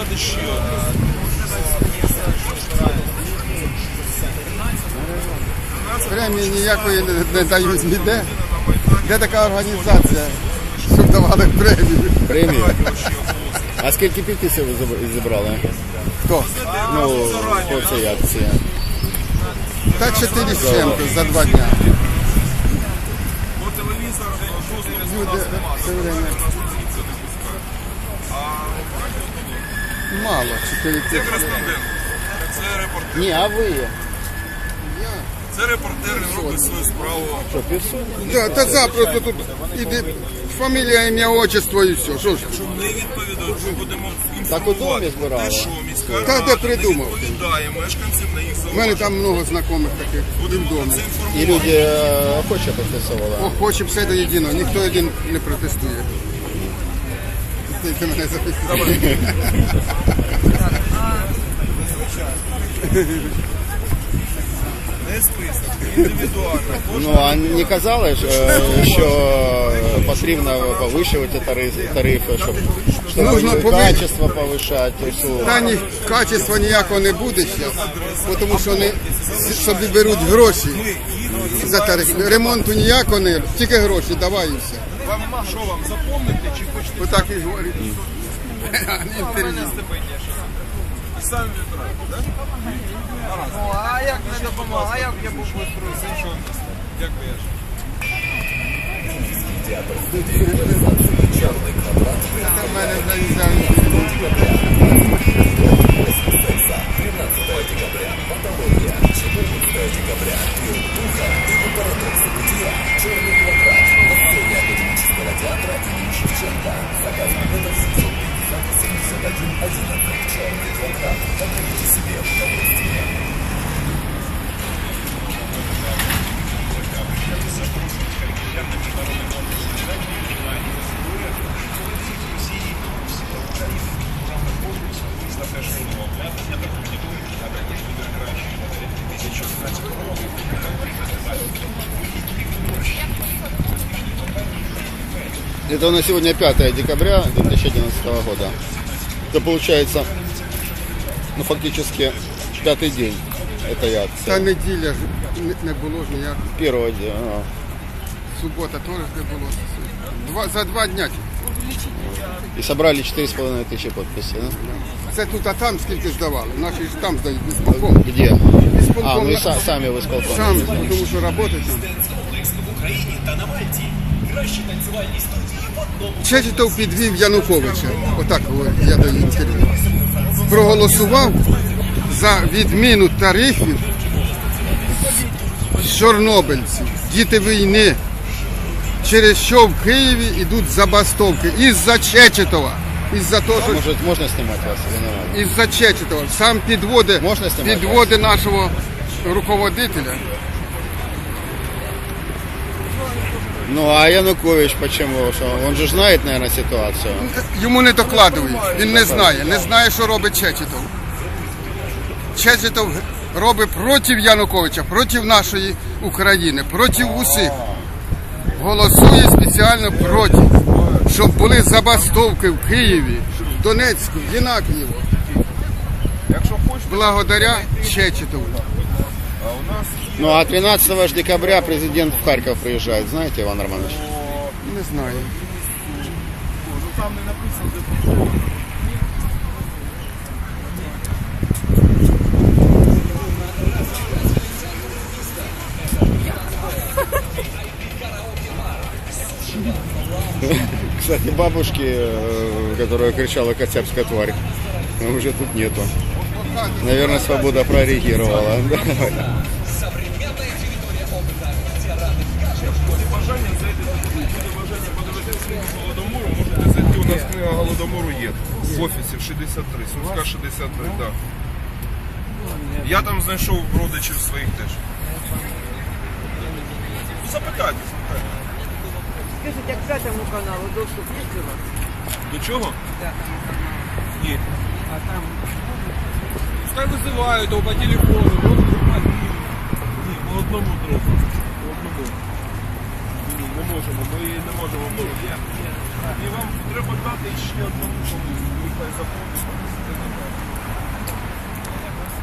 дати ще одне. Премії ніякої не, не дають ніде. Де така організація, щоб давали премію? Премію. А скільки підписів ви зібрали? Хто? Ну, по цій акції. Та 4 з чим-то за два дня. Люди все время. Мало, 4 Це тисячі. кореспондент. Це репортер. Ні, а ви? Це репортер він робить свою справу. Що, півсотні? Да, та запросто тут іди, фамілія, ім'я, отчество і все. Що ж? Щоб не відповідати, ми будемо Так у домі інформувати збирали? те, що міська Та рада де придумав? не відповідає мешканцям на їх У мене зауваження. там много знайомих таких і в Будемо про домі. це І інформувати. люди е, охоче підписували. Охоче все до єдиного, ніхто один не протестує. Ти мене записуєш. Не список, індивідуально. Ну, а не казали, ж, е, що потрібно повищувати тарифи, тарифи щоб, щоб Нужно повищ- качество повищати. услуг. Та ні, качества ніякого не буде зараз, тому що вони собі беруть гроші за тариф. Ремонту ніякого не, тільки гроші, давай і все. Вам що вам запомнити чи хочете Отак і говорять. Інтерв'ю. і самі відбирати, так? Ну, а як не допомагає, а як я був швидкий? Що? Дякую. Это у нас сегодня 5 декабря 2011 года. Это получается, ну, фактически пятый день этой Та акции. неділя ж не, не було ж ніяк. Первого дня. а. Субота теж не було. Два, за два дня. И собрали 4,5 тысячи подписей. да? Це тут, а там скільки здавали. Наші ж там здають висполком. Где? Висполком А, ну на- са- сами вы исполком. Сам, тому що роботи там. Чечетов підвів Януковича. Отак я даю інтерв'ю. Проголосував за відміну тарифів з чорнобильців, діти війни, через що в Києві йдуть забастовки із-за Чечетова. Із-за того, що Может, можно снимать вас не із-за Чечетова. Сам підводи, Можна знімати? підводи нашого руководителя. Ну, а Янукович почему? Что он же знает, наверное, ситуацию. Йому не докладують, він не знає, не знає, що робить Чечетов. Чечетов робить проти Януковича, проти нашої України, проти усіх. Голосує спеціально проти, щоб були забастовки в Києві, в Донецьку, в Єнакліво. Благодаря Чечетову. Ну, а 13 ж декабря президент в Харьков приезжает, знаете, Иван Романович? Не знаю. ну там не написано, де Кстати, бабушки, э, которая кричала «Коцапская тварь», уже тут нету. Наверное, свобода прореагировала. бажання зайти буде бажання подивитися книгу Голодомору, можете зайти, у нас книга Голодомору є. В офісі в 63, Сумська 63, так. Да. Я там знайшов родичів своїх теж. Ну, Запитайте, Скажіть, як п'ятому каналу доступ є у вас? До чого? Так. Ні. А там Пускай визивають по телефону, от Ні, по одному трохи. По одному. Ні, не можемо, ми не можемо. Ну, І вам треба дати ще одному комусь. Нехай заповнить.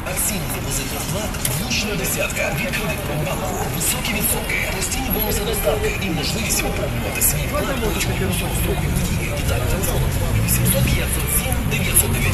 Максим депозитний вклад влучна десятка, відкритий промбанку, високі відсотки, постійні бонуси доставки і можливість випробувати свій вклад протягом усього строку дії. Вітаю телефоном 800 507 909.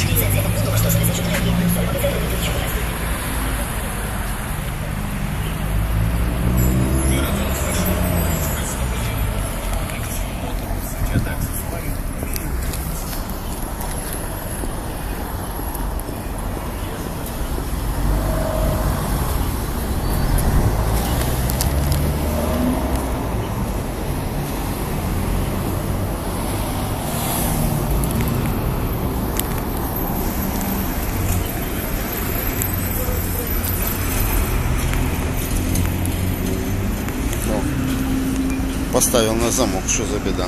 Поставил на замок, что за беда.